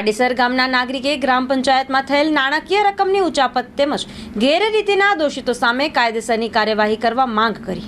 આડેસર ગામના નાગરિકે ગ્રામ પંચાયતમાં થયેલ નાણાકીય રકમની ઉચાપત તેમજ ગેરરીતિના દોષિતો સામે કાયદેસરની કાર્યવાહી કરવા માંગ કરી.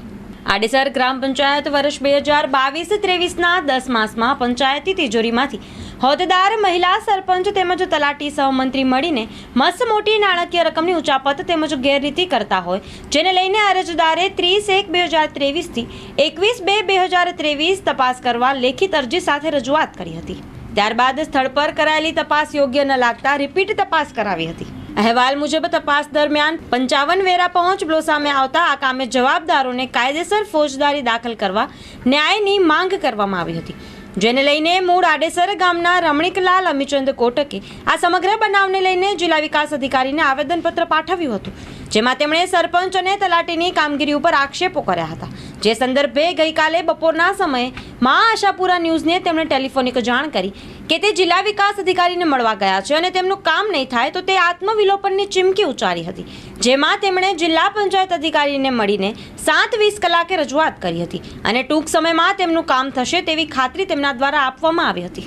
આડેસર ગ્રામ પંચાયત વર્ષ બે હજાર બાવીસ ત્રેવીસના દસ માસમાં પંચાયતી તિજોરીમાંથી હોદ્દેદાર, મહિલા સરપંચ તેમજ તલાટી સહમંત્રી મળીને મસ્ત મોટી નાણાકીય રકમની ઉચાપત તેમજ ગેરરીતિ કરતા હોય, જેને લઈને અરજદારે ત્રીસ એક બે હજાર ત્રેવીસથી એકવીસ બે બે હજાર ત્રેવીસ તપાસ કરવા લેખિત અરજી સાથે રજૂઆત કરી હતી. ત્યારબાદ સ્થળ પર કરાયેલી તપાસ યોગ્ય ન લાગતા રિપીટ તપાસ કરાવી હતી. અહેવાલ મુજબ તપાસ દરમિયાન પંચાવન વેરા પહોંચ બ્લો સામે આવતા આ કામે જવાબદારોને કાયદેસર ફોજદારી દાખલ કરવા ન્યાયની માંગ કરવામાં આવી હતી. જેને લઈને મૂળ આડેસર ગામના રમણીકલાલ અમીચંદ કોટકે આ સમગ્ર બનાવને લઈને જિલ્લા વિકાસ અધિકારીને આવેદનપત્ર પાઠવ્યું હતું, જેમાં તેમણે સરપંચ અને તલાટીની કામગીરી ઉપર આક્ષેપો કર્યા હતા. જે સંદર્ભે ગઈકાલે બપોરના સમયે મા આશાપુરા ન્યૂઝને તેમણે ટેલિફોનિક જાણ કરી કે તે જિલ્લા વિકાસ અધિકારીને મળવા ગયા છે અને તેમનું કામ નહીં થાય તો તે આત્મવિલોપનની ચીમકી ઉચ્ચારી હતી, જેમાં તેમણે જિલ્લા પંચાયત અધિકારીને મળીને સાત વીસ કલાકે રજૂઆત કરી હતી અને ટૂંક સમયમાં તેમનું કામ થશે તેવી ખાતરી તેમના દ્વારા આપવામાં આવી હતી.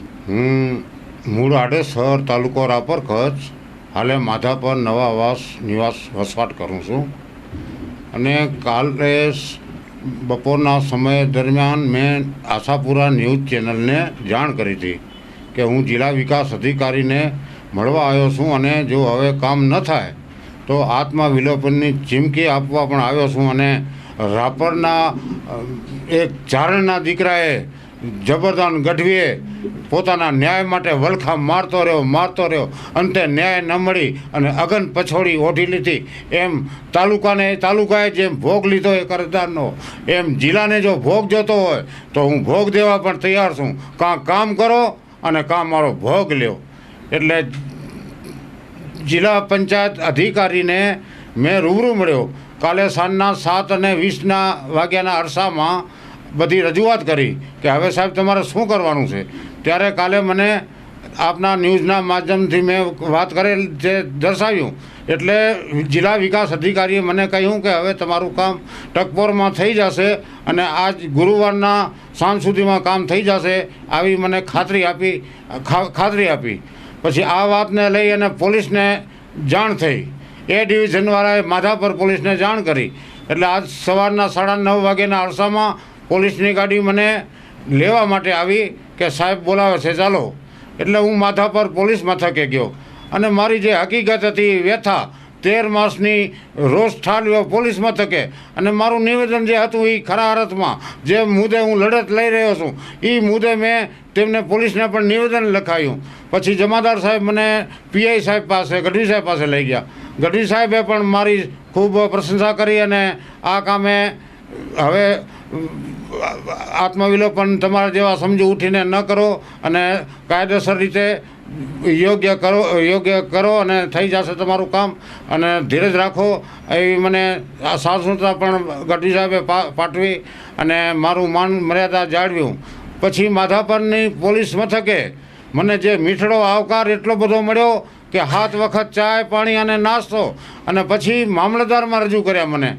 મૂળ આડેસર તાલુકો રાપર, કચ્છ, હાલે માધાપર, નવા વાસ નિવાસ વસવાટ કરું છું. અને કાલે બપોરના સમય દરમિયાન મેં આશાપુરા ન્યૂઝ ચેનલને જાણ કરી હતી. કે હું જિલ્લા વિકાસ અધિકારીને મળવા આવ્યો છું અને જો હવે કામ ન થાય, તો આત્મવિલોપનની ચીમકી આપવા પણ આવ્યો છું અને રાપરના એક ચારણના દીકરાએ જબરદાન ગઢવીએ પોતાના ન્યાય માટે વલખા મારતો રહ્યો મારતો રહ્યો. અંતે ન્યાય ન મળી અને અગન પછોડી ઓઢી લીધી. એમ તાલુકાને, તાલુકાએ જેમ ભોગ લીધો એ કરદારનો, એમ જિલ્લાને જો ભોગ જોતો હોય, તો હું ભોગ દેવા પણ તૈયાર છું. કાં કામ કરો અને કાં મારો ભોગ લ્યો. એટલે જિલ્લા પંચાયત અધિકારીને મેં રૂબરૂ મળ્યો. કાલે સાંજના સાત અને વીસના વાગ્યાના અરસામાં બધી રજૂઆત કરી કે હવે સાહેબ તમારે શું કરવાનું છે? ત્યારે કાલે મને આપના ન્યૂઝના માધ્યમથી મેં વાત કરેલ જે દર્શાવ્યું, એટલે જિલ્લા વિકાસ અધિકારીએ મને કહ્યું કે હવે તમારું કામ ટકપોરમાં થઈ જશે અને આજ ગુરુવારના સાંજ સુધીમાં કામ થઈ જશે આવી મને ખાતરી આપી ખાતરી આપી. પછી આ વાતને લઈ અને પોલીસને જાણ થઈ. એ ડિવિઝનવાળાએ માધાપર પોલીસને જાણ કરી. એટલે આજ સવારના સાડા નવ વાગ્યાના અરસામાં પોલીસની ગાડી મને લેવા માટે આવી કે સાહેબ બોલાવે છે, ચાલો. એટલે હું માથા પર પોલીસ મથકે ગયો. અને મારી જે હકીકત હતી વ્યથા, તેર માસની રોષ ઠાલવ્યો પોલીસ મથકે. અને મારું નિવેદન જે હતું એ ખરા અર્થમાં, જે મુદ્દે હું લડત લઈ રહ્યો છું, એ મુદ્દે મેં તેમને પોલીસને પણ નિવેદન લખાયું. પછી જમાદાર સાહેબ મને પીઆઈ સાહેબ પાસે, ગઢવી સાહેબ પાસે લઈ ગયા. ગઢવી સાહેબે પણ મારી ખૂબ પ્રશંસા કરી અને આ કામે હવે, આત્મવિલોપન તમારા જેવા સમજી ઉઠીને ન કરો અને કાયદેસર રીતે યોગ્ય કરો યોગ્ય કરો અને થઈ જશે તમારું કામ. અને ધીરજ રાખો. એવી મને આ સાસુતા પણ ગઢવી સાહેબે પાઠવી અને મારું માન મર્યાદા જાળવ્યું. પછી માધાપરની પોલીસ મથકે મને જે મીઠડો આવકાર એટલો બધો મળ્યો કે હાથ વખત ચાય, પાણી અને નાસ્તો અને પછી મામલતદારમાં રજૂ કર્યા મને.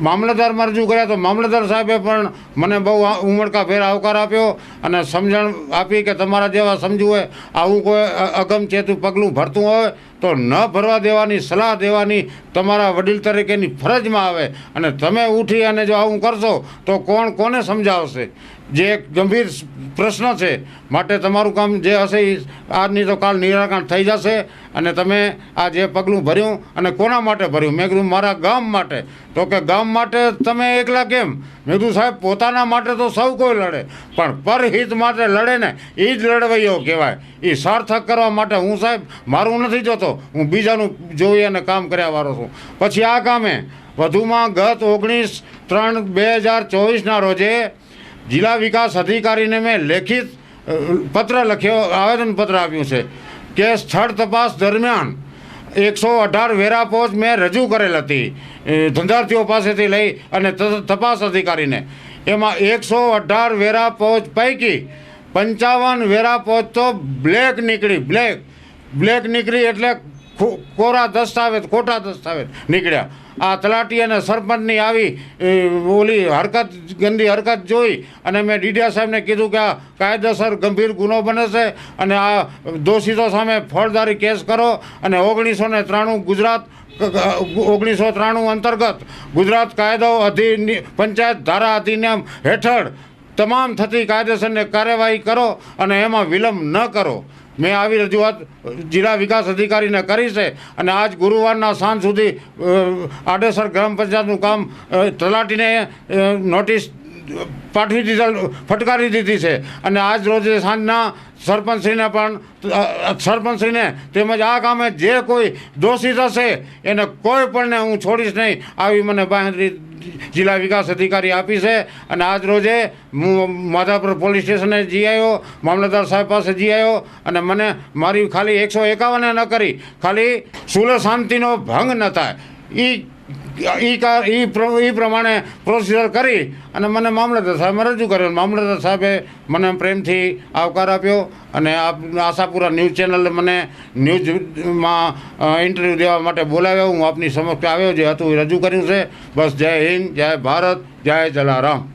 મામલતદારમાં રજૂ કર્યા તો મામલતદાર સાહેબે પણ મને બહુ ઉમળકા ફેર આવકાર આપ્યો અને સમજણ આપી કે તમારા જેવા સમજવું હોય, આવું કોઈ અગમચેતું પગલું ભરતું હોય તો ન ભરવા દેવાની, સલાહ દેવાની તમારા વડીલ તરીકેની ફરજમાં આવે. અને તમે ઉઠી અને જો આવું કરશો તો કોણ કોને સમજાવશે? જે એક ગંભીર પ્રશ્ન છે. માટે તમારું કામ જે હશે એ આજની તો કાલ નિરાકરણ થઈ જશે અને તમે આ જે પગલું ભર્યું અને કોના માટે ભર્યું? મેં કીધું મારા ગામ માટે. તો કે ગામ માટે તમે એકલા કેમ? મેં કીધું, સાહેબ, પોતાના માટે તો સૌ કોઈ લડે, પણ પરહિત માટે લડે ને એ જ લડવૈયો કહેવાય. એ સાર્થક કરવા માટે હું, સાહેબ, મારું નથી જોતો. હું બીજાનું જોઈ અને કામ કર્યા વાળો છું. પછી આ કામે વધુમાં ગત ઓગણીસ ત્રણ બે હજાર ચોવીસના રોજે જિલ્લા વિકાસ અધિકારીને મેં લેખિત પત્ર લખ્યો, આવેદનપત્ર આપ્યું છે કે સ્થળ તપાસ દરમિયાન એકસો અઢાર વેરા પોસ્ટ મેં રજૂ કરેલ હતી. ધંધાર્થીઓ પાસેથી લઈ અને તપાસ અધિકારીને. એમાં એકસો અઢાર વેરા પોસ્ટ પૈકી પંચાવન વેરા પોસ્ટ તો બ્લેક નીકળી, બ્લેક. બ્લેક નીકળી એટલે કોરા દસ્તાવેજ, ખોટા દસ્તાવેજ નીકળ્યા. આ તલાટી અને સરપંચની આવી ઓલી હરકત, ગંદી હરકત જોઈ અને મેં ડીડીયા સાહેબને કીધું કે આ કાયદેસર ગંભીર ગુનો બને છે અને આ દોષિતો સામે ફળદારી કેસ કરો અને ઓગણીસો ને ત્રાણું ગુજરાત ઓગણીસો ત્રાણું અંતર્ગત ગુજરાત કાયદો અધિન, પંચાયત ધારા અધિનિયમ હેઠળ તમામ થતી કાયદેસરની કાર્યવાહી કરો અને એમાં વિલંબ ન કરો. મેં આવી રજૂઆત જિલ્લા વિકાસ અધિકારીને કરી છે અને આજ ગુરુવારના સાંજ સુધી આડેસર ગ્રામ પંચાયતનું કામ તલાટીને નોટિસ પાઠવી દીધા, ફટકારી દીધી છે. અને આજ રોજે સાંજના સરપંચશ્રીને પણ સરપંચશ્રીને તેમજ આ કામે જે કોઈ દોષિત હશે એને કોઈ પણને હું છોડીશ નહીં, આવી મને બાંહેધરી જિલ્લા વિકાસ અધિકારી આપી છે. અને આજ રોજે હું માધાપુર પોલીસ સ્ટેશને જી આવ્યો મામલતદાર સાહેબ પાસે જી આવ્યો અને મને મારી ખાલી એકસો એકાવને ન કરી, ખાલી સુલે શાંતિનો ભંગ ન થાય. એ પ્ર- ઈ પ્રમાણે પ્રોસિજર કરી અને મને મામલતદાર સાહેબમાં રજૂ કર્યો. મામલતદાર સાહેબે મને પ્રેમથી આવકાર આપ્યો અને આપ, આશાપુરા ન્યૂઝ ચેનલે મને ન્યૂઝમાં ઇન્ટરવ્યૂ દેવા માટે બોલાવ્યો. હું આપની સમક્ષ આવ્યો, જે હતું એ રજૂ કર્યું છે. બસ જય હિન્દ, જય ભારત, જય જલારામ.